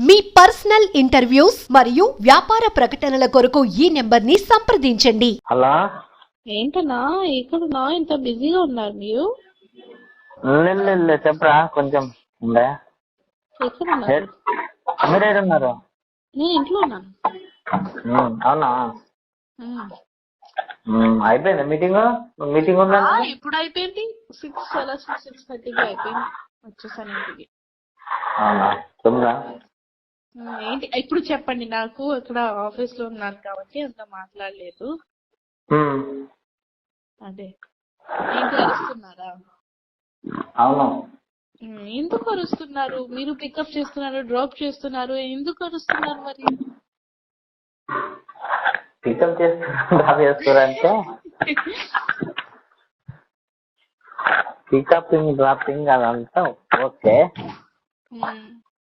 మీ personal interviews మరియు వ్యాపార ప్రకటనల కొరకు ఈ నెంబర్ని సంప్రదించండి. హలో? ఏంటన్నా ఎక్కడున్నా? ఇంత బిజీగా ఉన్నారు మీరు? లేదు చెప్పరా కొంచెం ఉండే. ఎక్కడున్నారు? మీరు ఏడున్నారు? నేను ఇంట్లో ఉన్నాను ఉమ్, అవునా? ఉమ్. ఉమ్, అయిపోయిందా మీటింగ్? మీటింగ్ ఉందా? ఆ, ఎప్పుడు అయిపోయింది? సిక్స్ అలా సిక్స్ సిక్స్ థర్టీకి అయిపోయింది. వచ్చేసాను ఇంటికి. అవునా? చెప్పురా ఉమ్, ఏంటి? ఇప్పుడు చెప్పండి. నాకు ఇక్కడ ఆఫీస్లో ఉన్నాను కాబట్టి అంత మాట్లాడలేదు. అదే. ఏంటి అరుస్తున్నారా అవును. ఉమ్, ఎందుకు అరుస్తున్నారు? మీరు పికప్ చేస్తున్నారు డ్రాప్ చేస్తున్నారు. ఎందుకు అరుస్తున్నారు మరి? పికప్ చేస్తున్నా చేస్తారంటే పికపింగ్ డ్రాపింగ్ అదంతా ఓకే.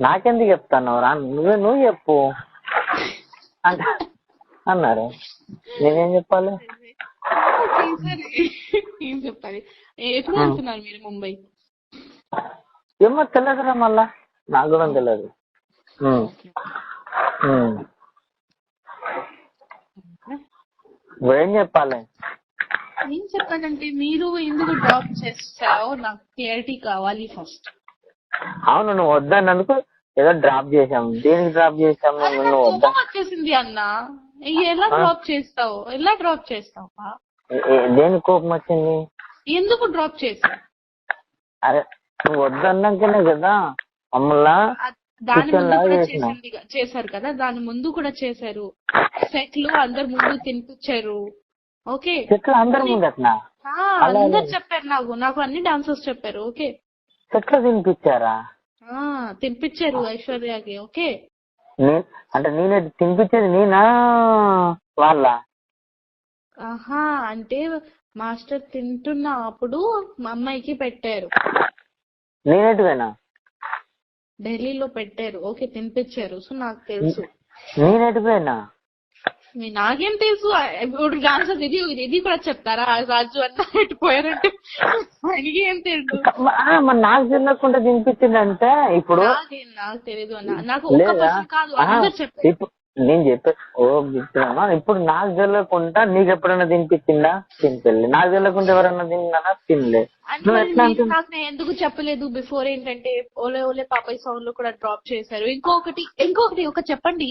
నాకెందుకు చెప్తాను రా నువ్వే నువ్వు చెప్పు. అంట అన్నారు నేనేం చెప్పాలి? ఏం చెప్పాలి? ఎప్పుడు వెళ్తున్నారు మీరు ముంబై? ఏమో తెలియదురా మళ్ళా. నాకు కూడా తెలియదు. నువ్వేం చెప్పాలి? ఏం చెప్పాలంటే మీరు ఎందుకు డ్రాప్ చేస్తారో నాకు క్లారిటీ కావాలి ఫస్ట్. అవును నువ్వు వద్దన్నందుకు ఏదో డ్రాప్ చేసాం దేనికి డ్రాప్ చేసాము అరే నువ్వు వద్దా? వచ్చేసింది అన్న. ఎలా డ్రాప్ చేస్తావు? ఎలా డ్రాప్ చేస్తావు దేనికి కోపం వచ్చింది? ఎందుకు డ్రాప్ చేసావు? అరే నువ్వు వద్దన్నాకనే కదా మమ్మల్ని అ- దాని ముందు కూడా. చేసింది చేశారు కదా? దాని ముందు కూడా చేశారు. సెట్లు అందరు ముందు తినిపించారు. ఓకే? చెట్లు అందరి ముందు అట్లా ఆ, అందరు చెప్పారు నాకు. నాకు అన్ని డాన్సర్స్ చెప్పారు. ఓకే? చెట్లు తినిపించారా? ఆ తినిపించారు ఐశ్వర్యకి ఓకే. అంటే నేనే తినిపించేది నేనా? వాళ్ళ? ఆహా అంటే మాస్టర్ తింటున్న అప్పుడు మా అమ్మాయికి పెట్టారు. నేనేటివేనా? ఢిల్లీలో పెట్టారు ఓకే తినిపించారు. సో నాకు తెలుసు. నేనేటిపోయినా మీ- నాకేం తెలుసు? ఇప్పుడు డాన్సర్ ఇది ఇది కూడా చెప్తారా? రాజు అన్న పెట్టిపోయారంటే ఆయనకి ఏం తెలుసు మరి నాకు తినిపించిందంటే. ఇప్పుడు నాకేం తెలియదు అన్న. నాకు పర్సన్ కాదు అందరు చెప్పారు నేను చెప్పే ఓ ఇప్పుడు నాకు తెలియకుండా నీకు ఎప్పుడైనా తినిపించిందా? తినిపెళ్ళి నాకు తెలియకుండా ఎవరైనా తిన్నానా తినలే. నాకు ఎందుకు చెప్పలేదు? బిఫోర్ ఏంటంటే ఓలే ఓలే పాపయ్య సాంగ్లో కూడా డ్రాప్ చేశారు. ఇంకొకటి ఇంకొకటి ఒక చెప్పండి.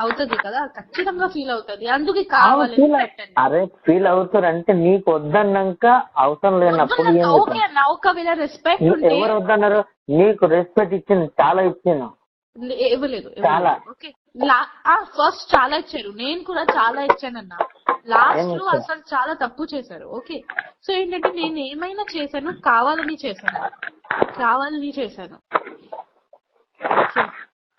అవుతుంది కదా ఖచ్చితంగా ఫీల్ అవుతుంది. అందుకే పెట్టాను అరే ఫీల్ అవుతారంటే నీకు వద్దన్నాక అవసరం లేనప్పుడు ఓకే? అన్న ఒకవేళ రెస్పెక్ట్ ఎవరు వద్దన్నారు? నీకు రెస్పెక్ట్ ఇచ్చింది చాలా ఇచ్చాను ఇవ్వలేదు చాలా. ఓకే. ఫస్ట్ చాలా ఇచ్చారు. నేను కూడా చాలా ఇచ్చానన్న. లాస్ట్లో? అసలు చాలా తప్పు చేశారు. ఓకే. సో ఏంటంటే నేను ఏమైనా చేశాను కావాలని చేశాను. కావాలని చేశాను.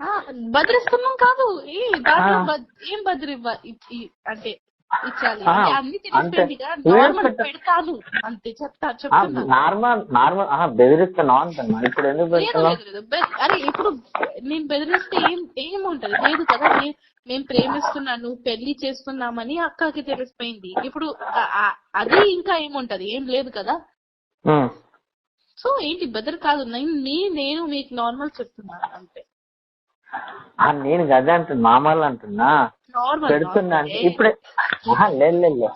ఆ, బదిరిస్తున్నాం కాదు. ఏ దాంట్లో ఏం బదిరి అంటే ఇచ్చాలి. అన్ని తెలిసిపోయిందిగా నార్మల్ పెడతాను. అంతే చెప్తా చెప్తున్నా. నార్మల్ బెదిరిస్తున్నావు అంటున్నా ఇప్పుడు ఎందుకు అరే ఇప్పుడు నేను బెదిరిస్తే ఏం ఏముంటది? లేదు కదా నేను ప్రేమిస్తున్నాను పెళ్ళి చేస్తున్నామని అక్కకి తెలిసిపోయింది. ఇప్పుడు అది ఇంకా ఏముంటది? ఏం లేదు కదా. సో ఏంటి బెదర్ కాదు. నేను నేను మీకు నార్మల్ చెప్తున్నాను అంతే. ఆ, నేను గదే అంటున్నా మామూలు అంటున్నా. పెడుతున్నా అంటే ఇప్పుడే లేదు లేదు.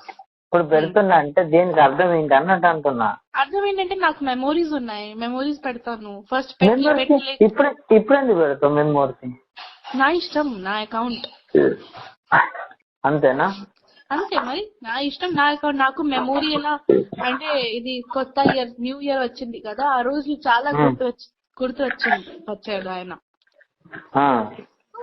ఇప్పుడు పెడుతున్నా అంటే దీనికి అర్థం ఏంటి అన్నట్టు అంటున్నా. అర్థం ఏంటంటే నాకు మెమోరీస్ ఉన్నాయి. మెమోరీస్ పెడతాను. ఫస్ట్ ఇప్పుడే ఇప్పుడు ఎందుకు పెడతావు మెమోరీ నా ఇష్టం నా అకౌంట్ అంతేనా? అంతే మరి. నా ఇష్టం నా అకౌంట్ నాకు మెమోరీ ఎలా అంటే ఇది కొత్త ఇయర్ న్యూ ఇయర్ వచ్చింది కదా ఆ రోజు చాలా గుర్తు వచ్చి గుర్తు వచ్చింది వచ్చాడు ఆయన.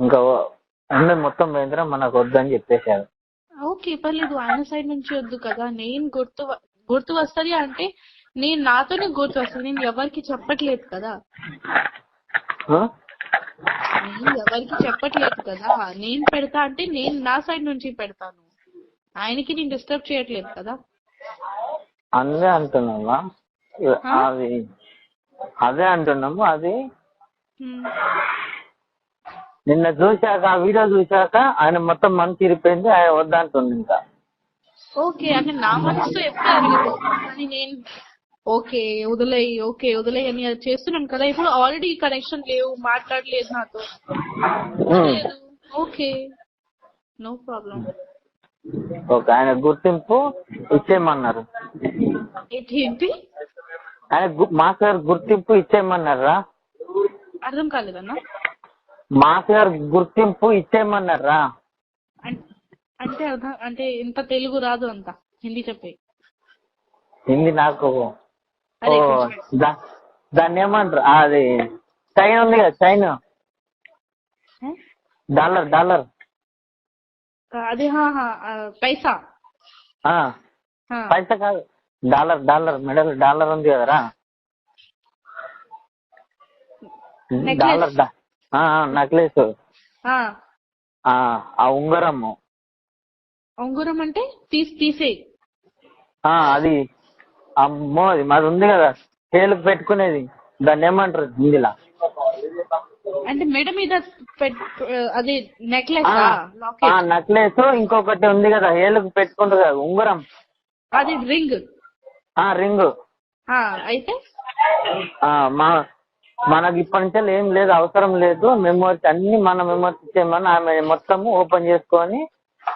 ఇంకా ఉండే మొత్తం పోయిందిరా మనకు వద్దని చెప్పేశారు. ఓకే పర్లేదు ఆయన సైడ్ నుంచి వద్దు కదా. నేను గుర్తు గుర్తు వస్తది అంటే నేను నాతోనే గుర్తు వస్తుంది. నేను ఎవరికి చెప్పట్లేదు కదా? నేను ఎవరికి చెప్పట్లేదు కదా. నేను పెడతా అంటే నేను నా సైడ్ నుంచి పెడతాను. ఆయనకి నేను డిస్టర్బ్ చేయట్లేదు కదా. అదే అంటున్నావా? అది అదే అంటున్నాము అది. నిన్న చూశాక ఆ వీడియో చూశాక ఆయన మొత్తం మనసు ఇరిపోయింది ఆయన వద్దంటుంది ఇంకా. ఓకే అంటే నా ఎప్పుడు కానీ నేను ఓకే వదిలేయి ఓకే వదిలేయి అని అది చేస్తున్నాను కదా. ఇప్పుడు ఆల్రెడీ కనెక్షన్ లేవు మాట్లాడలేదు నాతో. ఓకే. నో ప్రాబ్లం ఓకే ఆయన గుర్తింపు ఇచ్చేయమన్నారు. ఏంటి ఆయన గు- మాస్ గారు గుర్తింపు ఇచ్చేయమన్నారా? అర్థం కాలేదన్నా? మాస్ గారు గుర్తింపు ఇచ్చేయమన్నారా? అంటే అర్థం అంటే ఇంత తెలుగు రాదు అంత హిందీ చెప్పే హిందీ నాకు దాన్ని ఏమంటారు? అది చైన్ ఉంది కదా చైన్? Dollar dollar. అదే పైసా. పైసా కాదు. డాలర్ డాలర్ మెడల్ డాలర్ ఉంది కదరా. Necklace. Dollar necklace. ఆ, ఆ ఉంగరము. ఉంగరం అంటే తీసి తీసేయి ఆ అది. అమ్మో అది మాది ఉంది కదా. చేలుకు పెట్టుకునేది. దాన్ని ఏమంటారు హిందీలా అంటే మెడ మీద అది నెక్లెస్ నెక్లెస్ ఇంకొకటి ఉంది కదా. ఏలుకు పెట్టుకుంటారు కదా ఉంగరం. అది రింగ్. రింగ్. అయితే? ఆ మా మనకి ఇప్పటి నుంచి ఏం లేదు అవసరం లేదు. మెమోరీస్ అన్ని మన మెమోరీస్ ఇచ్చేయమని ఆమె మొత్తం ఓపెన్ చేసుకొని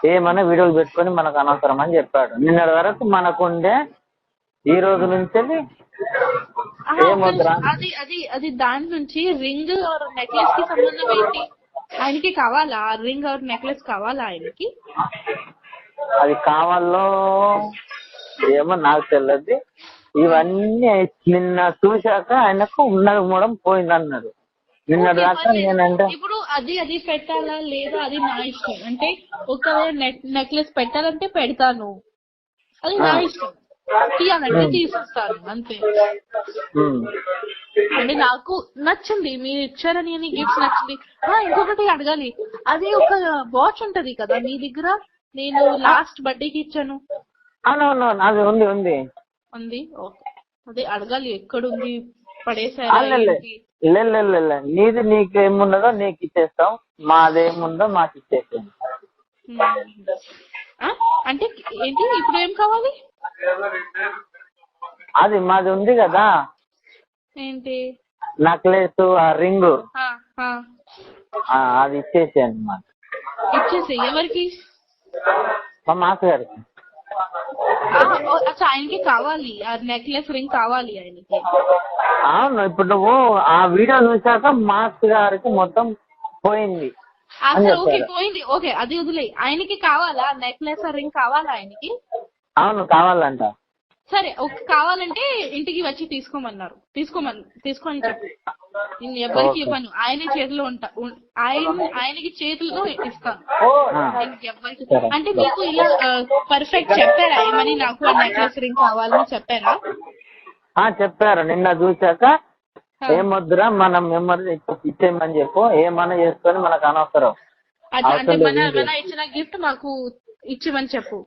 ఏమన్నా వీడియోలు పెట్టుకొని మనకు అనవసరం అని చెప్పాడు. నిన్నటి వరకు మనకుండే ఈ రోజు నుంచి అది అది అది దాని నుంచి రింగ్ ఆర్ నెక్లెస్కి సంబంధం ఏంటి? ఆయనకి కావాలా? రింగ్ ఆర్ నెక్లెస్ కావాలా ఆయనకి? అది కావాలో ఏమో నాకు తెలియదు ఇవన్నీ నిన్న చూశాక ఆయనకు ఉన్నది మూడం పోయింది అన్నాడు నిన్నటి దాకా నేనంటే ఇప్పుడు అది అది పెట్టాలా లేదా అది నా ఇష్టం? అంటే ఒకవేళ నెక్లెస్ పెట్టాలంటే పెడతాను. అది నా ఇష్టం. తీయాలంటే తీసేస్తాను అంతే. అంటే నాకు నచ్చింది మీరు ఇచ్చారని అని గిఫ్ట్స్ నచ్చింది. ఇంకొకటి అడగాలి. అది ఒక వాచ్ ఉంటది కదా మీ దగ్గర? నేను లాస్ట్ బర్త్డేకి ఇచ్చాను. అవునవును అది ఉంది ఉంది. ఉంది. ఓకే. అదే అడగాలి ఎక్కడుంది పడేసారా ఏంటి? నీది నీకు ఏమున్నదో నీకు ఇచ్చేస్తాం. మాదేముందో మాకు. ఆ? అంటే ఏంటి ఇప్పుడు ఏం కావాలి? అది మాది ఉంది కదా. ఏంటి? నెక్లెస్ ఆ రింగ్. ఆ, ఆ. అది ఇచ్చేసేయండి మా ఇచ్చేసి ఎవరికి? మా మాస్ గారికి అచ్చా ఆయనకి కావాలి. ఆ నెక్లెస్ రింగ్ కావాలి ఆయనకి. అవును ఇప్పుడు నువ్వు ఆ వీడియో చూశాక మాస్ గారికి మొత్తం పోయింది. అసలు ఓకే. పోయింది. ఓకే అది వదిలే ఆయనకి కావాలా? నెక్లెస్ రింగ్ కావాలా ఆయనకి? అవును కావాలంట. సరే ఓకే కావాలంటే ఇంటికి వచ్చి తీసుకోమన్నారు. తీసుకోమని తీసుకొని చెప్పు. నేను ఎవరికి. ఇవ్వను. ఆయన చేతిలో ఉంటా. ఆయన ఆయనకి చేతిలో ఇస్తాను. సరే. అంటే మీకు ఇలా పర్ఫెక్ట్ చెప్పారా? ఏమని నాకు నెక్లెస్ రింగ్ కావాలని చెప్పారా? ఆ, చెప్పారు. నిన్న చూశాక ఆ. ఏమొద్దురా మనం మెమరీ ఇచ్చేయమని చెప్పు. ఏమన్నా చేసుకొని మనకు అనవసరం. అంటే మన ఇచ్చిన గిఫ్ట్ మాకు ఇచ్చిమని చెప్పు.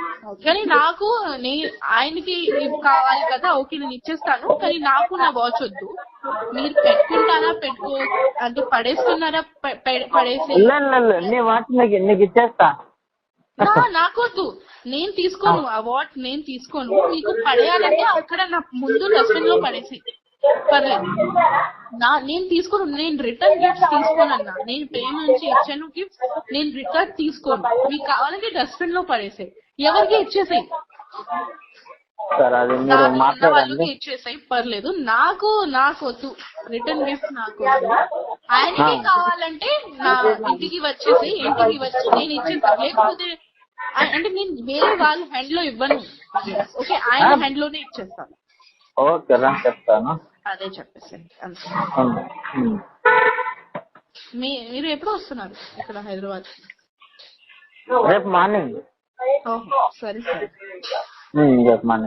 కానీ నాకు నే ఆయనకి ఇవి కావాలి కదా ఓకే నేను ఇచ్చేస్తాను. కానీ నాకు నా వాచ్ వద్దు. మీరు పెట్టుకుంటారా పెట్టుకో అంటే పడేస్తున్నారా పడేసి నీ వాటి నీకు నీకు ఇచ్చేస్తా. నా- నాకొద్దు. నేను తీసుకోను ఆ వాచ్ నేను తీసుకోను. మీకు పడేయాలంటే అక్కడ నా ముందు డస్ట్బిన్లో పడేసి. పర్లేదు. నా నేను తీసుకోను నేను రిటర్న్ గిఫ్ట్స్ తీసుకోను అన్న నేను ప్రేమ నుంచి ఇచ్చాను గిఫ్ట్స్ నేను రిటర్న్ తీసుకోను. మీకు కావాలంటే డస్ట్బిన్లో పడేసే ఎవరికి ఇచ్చేసాయి. సరే అది మీరు మాట్లాడండి. ఇచ్చేసాయి. పర్లేదు. నాకు నాకు వద్దు. రిటర్న్ గిఫ్ట్ నాకు ఆయనకి. కావాలంటే నా ఇంటికి వచ్చేసి ఇంటికి వచ్చి నేను ఇచ్చేస్తాను లేకపోతే అంటే నేను వేరే వాళ్ళ హ్యాండ్లో ఇవ్వను. ఓకే? ఆయన హ్యాండ్లోనే ఇచ్చేస్తాను. ఓకే రా చెప్తాను. అదే. మీ మీరు ఎప్పుడు వస్తున్నారు ఇక్కడ హైదరాబాద్? రేపు మార్నింగ్. โอ้สวยที่สุด อืม เยอรมัน